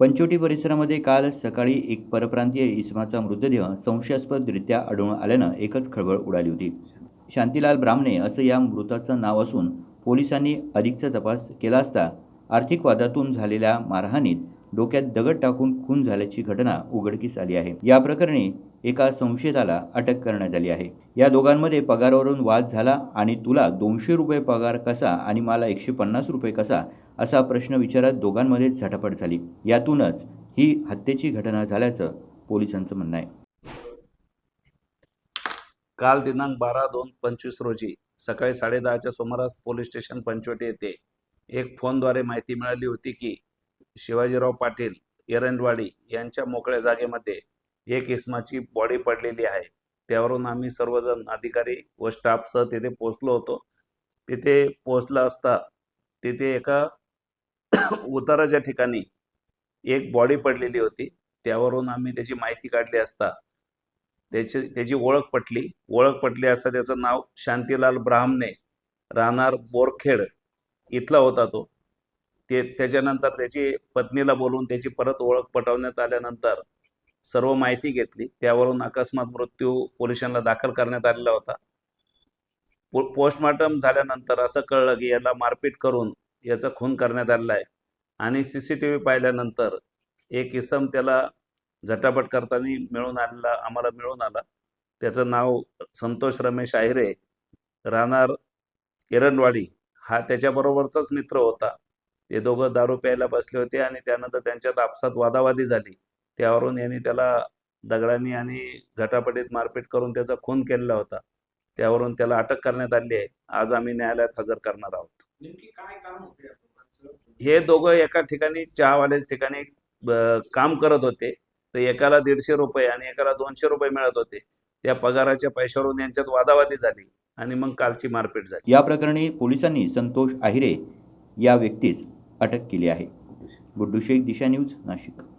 पंचोटी परिसरामध्ये काल सकाळी एक परप्रांतीय इसमाचा मृतदेह संशयास्पदरित्या आढळून आल्यानं एकच खळबळ उडाली होती. शांतीलाल ब्राह्मणे असं या मृताचं नाव असून पोलिसांनी अधिकचा तपास केला असता आर्थिक वादातून झालेल्या मारहाणीत डोक्यात दगड टाकून खून झाल्याची घटना उघडकीस आली आहे. या प्रकरणी एका संशयिताला अटक करण्यात आली आहे. या दोघांमध्ये पगारावरून वाद झाला आणि तुला दोनशे रुपये पगार कसा आणि मला एकशे पन्नास रुपये कसा असा प्रश्न विचारत दोघांमध्ये झटापट झाली. यातूनच ही हत्येची घटना झाल्याचं पोलिसांचं म्हणणं आहे. काल दिनांक बारा दोन पंचवीस रोजी सकाळी साडेदहाच्या सुमारास पोलीस स्टेशन पंचवटी येथे एक फोनद्वारे माहिती मिळाली होती की शिवाजीराव पाटील एरंडवाडी यांच्या मोकळ्या जागेमध्ये एक इसमाची बॉडी पडलेली आहे. त्यावरून आम्ही सर्वजण अधिकारी व स्टाफसह तिथे पोचलो होतो. तिथे पोचला असता तिथे एका उताराच्या ठिकाणी एक बॉडी पडलेली होती. त्यावरून आम्ही त्याची माहिती काढली असता त्याची त्याची ओळख पटली. ओळख पटली असता त्याचं नाव शांतीलाल ब्राह्मणे राहणार बोरखेड इथला होता तो. ते त्याच्यानंतर त्याची पत्नीला बोलून त्याची परत ओळख पटवण्यात आल्यानंतर सर्व माहिती घेतली. त्यावरून अकस्मात मृत्यू पोलिसांना दाखल करण्यात आलेला होता. पो पोस्टमार्टम झाल्यानंतर असं कळलं की याला मारपीट करून याचा खून करण्यात आलेला आहे. आणि सी सी टी व्ही पाहिल्यानंतर एक इसम त्याला झटापट करताना मिळून आलेला आम्हाला मिळून आला. त्याचं नाव संतोष रमेश आहिरे. राहणार एरंडवाडी. हा त्याच्याबरोबरचाच मित्र होता. ते दोघं दारू प्यायला बसले होते आणि त्यानंतर त्यांच्यात आपसात वादावादी झाली. त्यावरून यांनी त्याला दगडांनी आणि झटापटीत मारपीट करून त्याचा खून केलेला होता. त्यावरून त्याला अटक करण्यात आली आहे. आज आम्ही न्यायालयात हजर करणार आहोत. नेमकी काय काम होते या दोघांचं? हे दोघं एका ठिकाणी चहावाल्याच्या ठिकाणी काम करत होते. तर एकाला दीडशे रुपये आणि एकाला दोनशे रुपये मिळत होते. त्या पगाराच्या पैशावरून यांच्यात वादावादी झाली आणि मग कालची मारपीट झाली. या प्रकरणी पोलिसांनी संतोष आहिरे या व्यक्तीस अटक केली आहे. गुड्डू शेख दिशा न्यूज नाशिक.